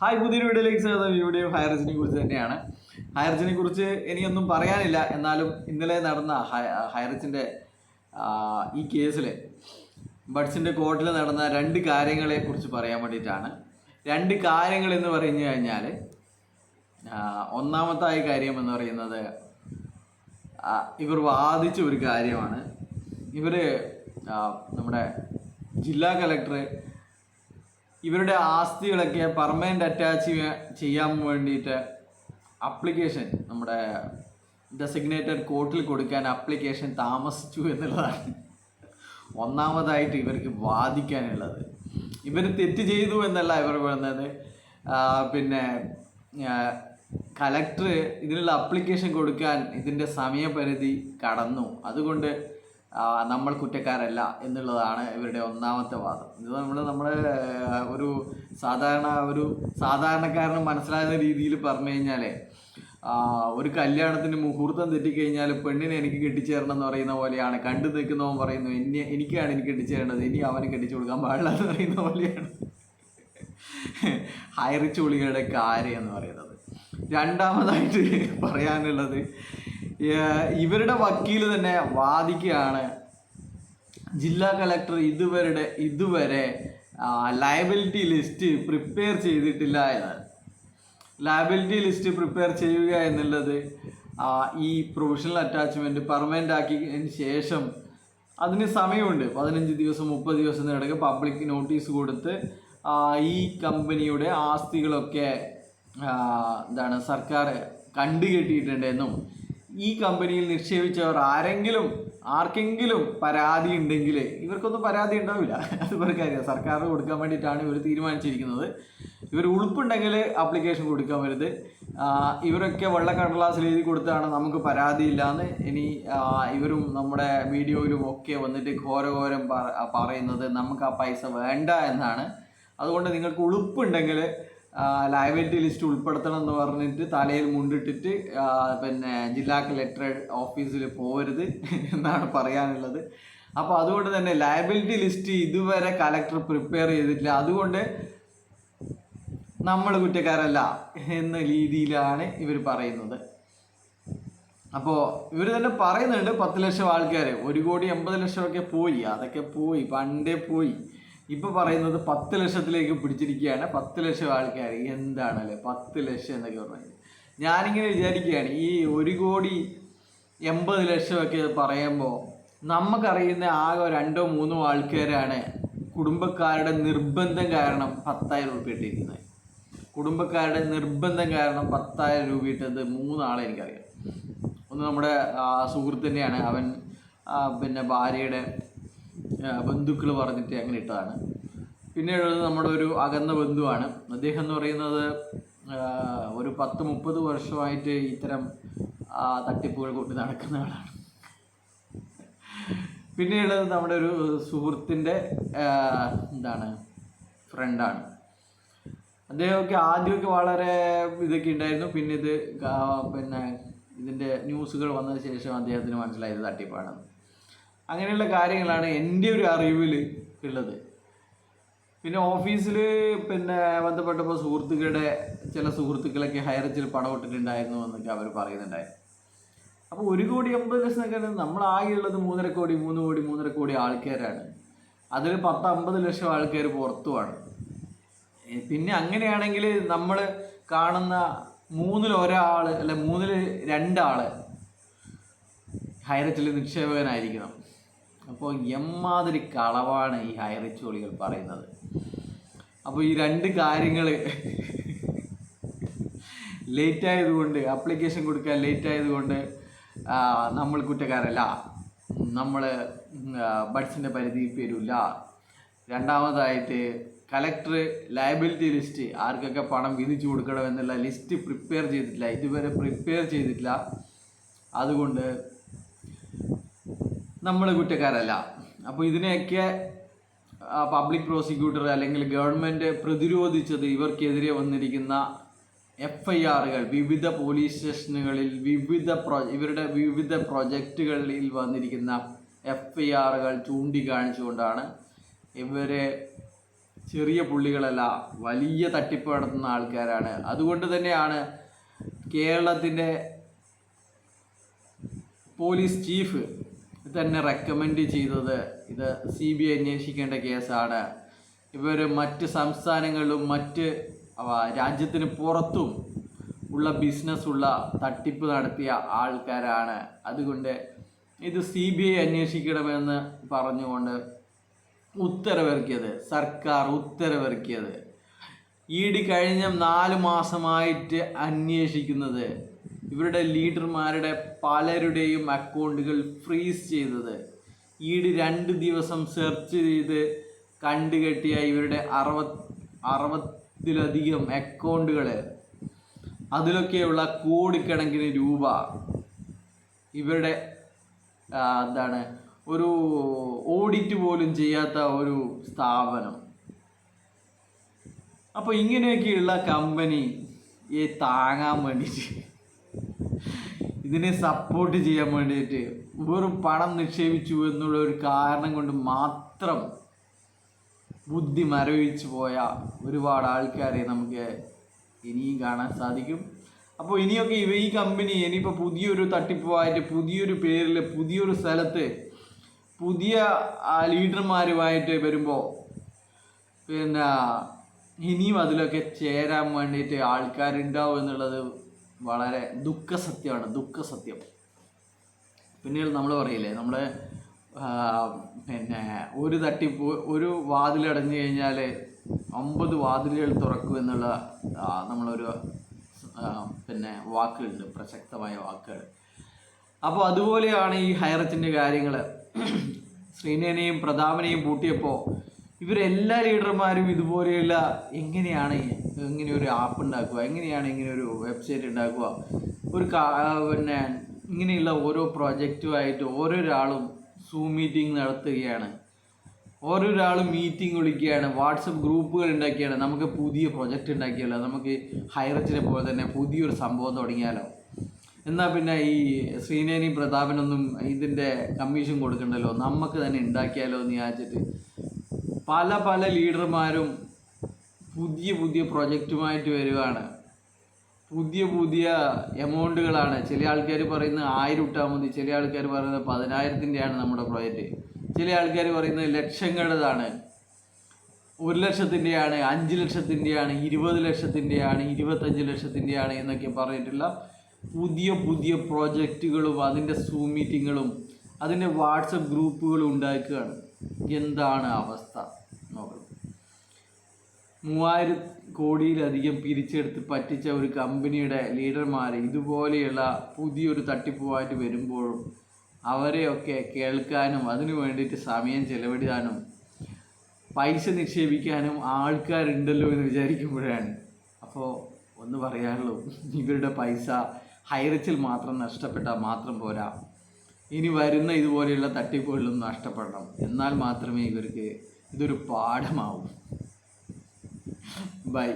Hi പുതിയൊരു വീഡിയോയിലേക്ക് ഈ വീഡിയോ ഹയർജിനെ കുറിച്ച് തന്നെയാണ്. ഹയർജിനെ കുറിച്ച് എനിക്കൊന്നും പറയാനില്ല. എന്നാലും ഇന്നലെ നടന്ന ഹയർജിന്റെ ഈ കേസിൽ ബഡ്സിന്റെ കോർട്ടിൽ നടന്ന രണ്ട് കാര്യങ്ങളെ കുറിച്ച് പറയാൻ വേണ്ടിയിട്ടാണ്. രണ്ട് കാര്യങ്ങൾ എന്ന് പറഞ്ഞു കഴിഞ്ഞാൽ ഒന്നാമത്തായ കാര്യം എന്ന് പറയുന്നത് ഇവർ വാദിച്ച ഒരു കാര്യമാണ്. ഇവർ നമ്മുടെ ജില്ലാ കലക്ടർ ഇവരുടെ ആസ്തികളൊക്കെ പെർമനന്റ് അറ്റാച്ച് ചെയ്യാൻ വേണ്ടിയിട്ട് അപ്ലിക്കേഷൻ നമ്മുടെ ഡെസിഗ്നേറ്റഡ് കോർട്ടിൽ കൊടുക്കാൻ അപ്ലിക്കേഷൻ താമസിച്ചു എന്നുള്ളതാണ്. ഒന്നാമതായിട്ട് ഇവർക്ക് വാദിക്കാനുള്ളത്. ഇവർ തെറ്റ് ചെയ്തു എന്നല്ല ഇവർ പറയുന്നത് പിന്നെ കലക്ടർ ഇതിനുള്ള അപ്ലിക്കേഷൻ കൊടുക്കാൻ ഇതിന്റെ സമയപരിധി കടന്നു. അതുകൊണ്ട് നമ്മൾ കുറ്റക്കാരല്ല എന്നുള്ളതാണ് ഇവരുടെ ഒന്നാമത്തെ വാദം. ഇത് നമ്മൾ നമ്മൾ ഒരു സാധാരണ ഒരു സാധാരണക്കാരന് മനസ്സിലാകുന്ന രീതിയിൽ പറഞ്ഞു കഴിഞ്ഞാൽ ഒരു കല്യാണത്തിന് മുഹൂർത്തം തെറ്റിക്കഴിഞ്ഞാൽ പെണ്ണിനെ എനിക്ക് കെട്ടിച്ചേരണം എന്ന് പറയുന്ന പോലെയാണ്. കണ്ടു നിൽക്കുന്നവൻ പറയുന്നു എന്നെ എനിക്കാണ് എനിക്ക് കെട്ടിച്ചേരേണ്ടത് ഇനി അവന് കെട്ടിച്ചു കൊടുക്കാൻ പാടില്ല എന്ന് പറയുന്ന പോലെയാണ്. ഹൈറിച്ചുളികളുടെ കാര്യം എന്ന് പറയുന്നത്. രണ്ടാമതായിട്ട് പറയാനുള്ളത് ഇവരുടെ വക്കീൽ തന്നെ വാദിക്കുകയാണ്. ജില്ലാ കളക്ടർ ഇതുവരുടെ ഇതുവരെ ലയബിലിറ്റി ലിസ്റ്റ് പ്രിപ്പയർ ചെയ്തിട്ടില്ല എന്നാണ്. ലയബിലിറ്റി ലിസ്റ്റ് പ്രിപ്പയർ ചെയ്യുക എന്നുള്ളത് ഈ പ്രൊഫഷണൽ അറ്റാച്ച്മെന്റ് പെർമനന്റ് ആക്കിയതിന് ശേഷം അതിന് സമയമുണ്ട്. പതിനഞ്ച് ദിവസം മുപ്പത് ദിവസം ഇടയ്ക്ക് പബ്ലിക് നോട്ടീസ് കൊടുത്ത് ഈ കമ്പനിയുടെ ആസ്തികളൊക്കെ എന്താണ് സർക്കാർ കണ്ടുകെട്ടിയിട്ടുണ്ടെന്നും ഈ കമ്പനിയിൽ നിക്ഷേപിച്ചവർ ആരെങ്കിലും ആർക്കെങ്കിലും പരാതി ഉണ്ടെങ്കിൽ ഇവർക്കൊന്നും പരാതി ഉണ്ടാവില്ല. അത് കാര്യം സർക്കാർ കൊടുക്കാൻ വേണ്ടിയിട്ടാണ് ഇവർ തീരുമാനിച്ചിരിക്കുന്നത്. ഇവർ ഉളുപ്പുണ്ടെങ്കിൽ ആപ്ലിക്കേഷൻ കൊടുക്കാൻ വരുത് ഇവരൊക്കെ വെള്ളക്കടലാസിൽ എഴുതി കൊടുത്താണ് നമുക്ക് പരാതിയില്ലാന്ന് ഇനി ഇവരും നമ്മുടെ വീഡിയോയിലും ഒക്കെ വന്നിട്ട് ഘോരഘോരം പറയുന്നത് നമുക്ക് ആ പൈസ വേണ്ട എന്നാണ്. അതുകൊണ്ട് നിങ്ങൾക്ക് ഉളുപ്പുണ്ടെങ്കിൽ ലയബിലിറ്റി ലിസ്റ്റ് ഉൾപ്പെടുത്തണം എന്ന് പറഞ്ഞിട്ട് തലയിൽ മുണ്ടിട്ടിട്ട് പിന്നെ ജില്ലാ കളക്ടർ ഓഫീസിൽ പോകരുത് എന്നാണ് പറയാനുള്ളത്. അപ്പോൾ അതുകൊണ്ട് തന്നെ ലയബിലിറ്റി ലിസ്റ്റ് ഇതുവരെ കലക്ടർ പ്രിപ്പയർ ചെയ്തിട്ടില്ല. അതുകൊണ്ട് നമ്മൾ കുറ്റക്കാരല്ല എന്ന രീതിയിലാണ് ഇവർ പറയുന്നത്. അപ്പോൾ ഇവർ തന്നെ പറയുന്നുണ്ട് പത്ത് ലക്ഷം ആൾക്കാർ ഒരു കോടി എൺപത് ലക്ഷമൊക്കെ പോയി. അതൊക്കെ പോയി. പണ്ടേ പോയി. ഇപ്പൊ പറയുന്നത് പത്ത് ലക്ഷത്തിലേക്ക് പിടിച്ചിരിക്കുകയാണ്. പത്ത് ലക്ഷം ആൾക്കാർ എന്താണല്ലേ? പത്ത് ലക്ഷം എന്നൊക്കെ പറഞ്ഞു. ഞാനിങ്ങനെ വിചാരിക്കുകയാണ്. ഈ ഒരു കോടി എൺപത് ലക്ഷമൊക്കെ പറയുമ്പോൾ നമുക്കറിയുന്ന ആകെ രണ്ടോ മൂന്നോ ആൾക്കാരാണ് കുടുംബക്കാരുടെ നിർബന്ധം കാരണം പത്തായിരം രൂപ ഇട്ടിരിക്കുന്നത്. കുടുംബക്കാരുടെ നിർബന്ധം കാരണം പത്തായിരം രൂപ ഇട്ടത് മൂന്നാളെ എനിക്കറിയാം. ഒന്ന് നമ്മുടെ സുഹൃത്ത് തന്നെയാണ് അവൻ പിന്നെ ഭാര്യയുടെ ബന്ധുക്കൾ പറഞ്ഞിട്ട് അങ്ങനെ ഇട്ടതാണ്. പിന്നീടുള്ളത് നമ്മുടെ ഒരു അകന്ന ബന്ധുവാണ്. അദ്ദേഹം എന്ന് പറയുന്നത് ഒരു പത്ത് മുപ്പത് വർഷമായിട്ട് ഇത്തരം തട്ടിപ്പുകൾ കൊണ്ട് നടക്കുന്ന ആളാണ്. പിന്നീടുള്ളത് നമ്മുടെ ഒരു സുഹൃത്തിന്റെ എന്താണ് ഫ്രണ്ടാണ്. അദ്ദേഹമൊക്കെ ആദ്യമൊക്കെ വളരെ ഇതൊക്കെ ഉണ്ടായിരുന്നു. പിന്നെ ഇത് പിന്നെ ഇതിന്റെ ന്യൂസുകൾ വന്നതിന് ശേഷം അദ്ദേഹത്തിന് മനസ്സിലായത് തട്ടിപ്പാണെന്ന്. അങ്ങനെയുള്ള കാര്യങ്ങളാണ് എന്റെ ഒരു അറിവിൽ ഉള്ളത്. പിന്നെ ഓഫീസിൽ പിന്നെ ബന്ധപ്പെട്ടപ്പോൾ സുഹൃത്തുക്കളുടെ ചില സുഹൃത്തുക്കളൊക്കെ ഹയർ ചില പണം ഇട്ടിട്ടുണ്ടായിരുന്നു എന്നൊക്കെ അവർ പറയുന്നുണ്ടായിരുന്നു. അപ്പോൾ ഒരു കോടി അമ്പത് ലക്ഷം എന്നൊക്കെ നമ്മൾ ആകെയുള്ളത് മൂന്നര കോടി മൂന്ന് കോടി മൂന്നര കോടി ആൾക്കാരാണ്. അതിൽ പത്ത് അമ്പത് ലക്ഷം ആൾക്കാർ പുറത്തുമാണ്. പിന്നെ അങ്ങനെയാണെങ്കിൽ നമ്മൾ കാണുന്ന മൂന്നിൽ ഒരാൾ അല്ല മൂന്നിൽ രണ്ടാൾ ഹൈറച്ചിൽ നിക്ഷേപകനായിരിക്കണം. അപ്പോൾ എമ്മാതിരി കളവാണ് ഈ ഹൈറിച്ചോളികൾ പറയുന്നത്. അപ്പോൾ ഈ രണ്ട് കാര്യങ്ങൾ ലേറ്റ് ആയതുകൊണ്ട് അപ്ലിക്കേഷൻ കൊടുക്കാൻ ലേറ്റ് ആയതുകൊണ്ട് നമ്മൾ കുറ്റക്കാരല്ല. നമ്മൾ ബഡ്സിന്റെ പരിധിയിൽ വരില്ല രണ്ടാമതായിട്ട് കലക്ടർ ലയബിലിറ്റി ലിസ്റ്റ് ആർക്കൊക്കെ പണം വിധിച്ചു കൊടുക്കണമെന്നുള്ള ലിസ്റ്റ് പ്രിപ്പയർ ചെയ്തിട്ടില്ല. ഇതുവരെ പ്രിപ്പയർ ചെയ്തിട്ടില്ല. അതുകൊണ്ട് നമ്മൾ കുറ്റക്കാരല്ല. അപ്പോൾ ഇതിനെയൊക്കെ പബ്ലിക് പ്രോസിക്യൂട്ടർ അല്ലെങ്കിൽ ഗവൺമെന്റ് പ്രതിരോധിച്ചത് ഇവർക്കെതിരെ വന്നിരിക്കുന്ന എഫ് ഐ ആറുകൾ വിവിധ പോലീസ് സ്റ്റേഷനുകളിൽ വിവിധ പ്രൊ ഇവരുടെ വിവിധ പ്രൊജക്റ്റുകളിൽ വന്നിരിക്കുന്ന എഫ് ഐ ആറുകൾ ചൂണ്ടിക്കാണിച്ചുകൊണ്ടാണ് ഇവരെ ചെറിയ പുള്ളികളല്ല വലിയ തട്ടിപ്പ് നടത്തുന്ന ആൾക്കാരാണ്. അതുകൊണ്ട് തന്നെയാണ് കേരളത്തിന്റെ പോലീസ് ചീഫ് തന്നെ റെക്കമെൻഡ് ചെയ്തത്. ഇത് സി ബി ഐ അന്വേഷിക്കേണ്ട കേസാണ്. ഇവർ മറ്റ് സംസ്ഥാനങ്ങളിലും മറ്റ് രാജ്യത്തിന് പുറത്തും ഉള്ള ബിസിനസ്സുള്ള തട്ടിപ്പ് നടത്തിയ ആൾക്കാരാണ്. അതുകൊണ്ട് ഇത് സി ബി ഐ അന്വേഷിക്കണമെന്ന് പറഞ്ഞുകൊണ്ട് ഉത്തരവിറക്കിയത് സർക്കാർ ഉത്തരവിറക്കിയത്. ഇ ഡി കഴിഞ്ഞ നാല് മാസമായിട്ട് അന്വേഷിക്കുന്നത് ഇവരുടെ ലീഡർമാരുടെ പലരുടെയും അക്കൗണ്ടുകൾ ഫ്രീസ് ചെയ്തത്. ഈട് രണ്ട് ദിവസം സെർച്ച് ചെയ്ത് കണ്ടുകെട്ടിയ ഇവരുടെ അറുപത് അറുപതിലധികം അക്കൗണ്ടുകൾ അതിലൊക്കെയുള്ള കോടിക്കണക്കിന് രൂപ ഇവരുടെ എന്താണ് ഒരു ഓഡിറ്റ് പോലും ചെയ്യാത്ത ഒരു സ്ഥാപനം. അപ്പോൾ ഇങ്ങനെയൊക്കെയുള്ള കമ്പനി താങ്ങാൻ വേണ്ടിയിട്ട് ഇതിനെ സപ്പോർട്ട് ചെയ്യാൻ വേണ്ടിയിട്ട് വെറും പണം നിക്ഷേപിച്ചു എന്നുള്ള ഒരു കാരണം കൊണ്ട് മാത്രം ബുദ്ധി മരവിച്ചു പോയ ഒരുപാട് ആൾക്കാരെ നമുക്ക് ഇനിയും കാണാൻ സാധിക്കും. അപ്പോൾ ഇനിയൊക്കെ ഇവ ഈ കമ്പനി ഇനിയിപ്പോൾ പുതിയൊരു തട്ടിപ്പുമായിട്ട് പുതിയൊരു പേരിൽ പുതിയൊരു സ്ഥലത്ത് പുതിയ ലീഡർമാരുമായിട്ട് വരുമ്പോൾ പിന്നെ ഇനിയും അതിലൊക്കെ ചേരാൻ വേണ്ടിയിട്ട് ആൾക്കാരുണ്ടാവും എന്നുള്ളത് വളരെ ദുഃഖസത്യമാണ് ദുഃഖസത്യം. പിന്നീട് നമ്മൾ പറയില്ലേ നമ്മൾ പിന്നെ ഒരു തട്ടിപ്പ് ഒരു വാതിലടഞ്ഞു കഴിഞ്ഞാൽ അമ്പത് വാതിലുകൾ തുറക്കും എന്നുള്ള നമ്മളൊരു പിന്നെ വാക്കുകളുണ്ട് പ്രസക്തമായ വാക്കുകൾ. അപ്പോൾ അതുപോലെയാണ് ഈ ഹൈറച്ചിന്റെ കാര്യങ്ങൾ ശ്രീനേനെയും പ്രതാപനെയും പൂട്ടിയപ്പോൾ ഇവരെല്ലാ ലീഡർമാരും ഇതുപോലെയുള്ള എങ്ങനെയാണ് ഇങ്ങനെ ഒരു ആപ്പ് ഉണ്ടാക്കുക എങ്ങനെയാണ് ഇങ്ങനെ ഒരു വെബ്സൈറ്റ് ഉണ്ടാക്കുക ഒരു പിന്നെ ഇങ്ങനെയുള്ള ഓരോ പ്രോജക്റ്റുമായിട്ട് ഓരോരാളും സൂം മീറ്റിംഗ് നടത്തുകയാണ്. ഓരോരാളും മീറ്റിംഗ് വിളിക്കുകയാണ് വാട്സപ്പ് ഗ്രൂപ്പുകൾ ഉണ്ടാക്കിയാണ്. നമുക്ക് പുതിയ പ്രൊജക്റ്റ് ഉണ്ടാക്കിയാലോ നമുക്ക് ഹൈറച്ചിനെ പോലെ തന്നെ പുതിയൊരു സംഭവം തുടങ്ങിയാലോ. എന്നാൽ പിന്നെ ഈ ശ്രീനേനി പ്രതാപനൊന്നും ഇതിന്റെ കമ്മീഷൻ കൊടുക്കണ്ടല്ലോ. നമുക്ക് തന്നെ ഉണ്ടാക്കിയാലോ എന്ന് വിചാരിച്ചിട്ട് പല പല ലീഡർമാരും പുതിയ പുതിയ പ്രൊജക്റ്റുമായിട്ട് വരികയാണ് പുതിയ പുതിയ എമൗണ്ടുകളാണ്. ചില ആൾക്കാർ പറയുന്നത് ആയിരം ഇട്ടാൽ മതി ചില ആൾക്കാർ പറയുന്നത് പതിനായിരത്തിന്റെയാണ് നമ്മുടെ പ്രോജക്റ്റ്. ചില ആൾക്കാർ പറയുന്നത് ലക്ഷങ്ങളുടേതാണ്. ഒരു ലക്ഷത്തിന്റെയാണ് അഞ്ച് ലക്ഷത്തിന്റെയാണ് ഇരുപത് ലക്ഷത്തിന്റെയാണ് ഇരുപത്തഞ്ച് ലക്ഷത്തിന്റെയാണ് എന്നൊക്കെ പറഞ്ഞിട്ടുള്ള പുതിയ പുതിയ പ്രോജക്റ്റുകളും അതിന്റെ സൂം മീറ്റിങ്ങുകളും അതിന്റെ വാട്സപ്പ് ഗ്രൂപ്പുകളും ഉണ്ടാക്കുകയാണ്. എന്താണ് അവസ്ഥ? മൂവായിരം കോടിയിലധികം പിരിച്ചെടുത്ത് പറ്റിച്ച ഒരു കമ്പനിയുടെ ലീഡർമാർ ഇതുപോലെയുള്ള പുതിയൊരു തട്ടിപ്പുമായിട്ട് വരുമ്പോഴും അവരെയൊക്കെ കേൾക്കാനും അതിനു വേണ്ടിയിട്ട് സമയം ചെലവിടാനും പൈസ നിക്ഷേപിക്കാനും ആൾക്കാരുണ്ടല്ലോ എന്ന് വിചാരിക്കുമ്പോഴാണ്. അപ്പോൾ ഒന്ന് പറയാനുള്ളൂ ഇവരുടെ പൈസ ഹൈറിച്ചിൽ മാത്രം നഷ്ടപ്പെട്ടാൽ മാത്രം പോരാ. ഇനി വരുന്ന ഇതുപോലെയുള്ള തട്ടിപ്പുകളിലും നഷ്ടപ്പെടണം. എന്നാൽ മാത്രമേ ഇവർക്ക് ഇതൊരു പാഠമാവൂ. ബൈ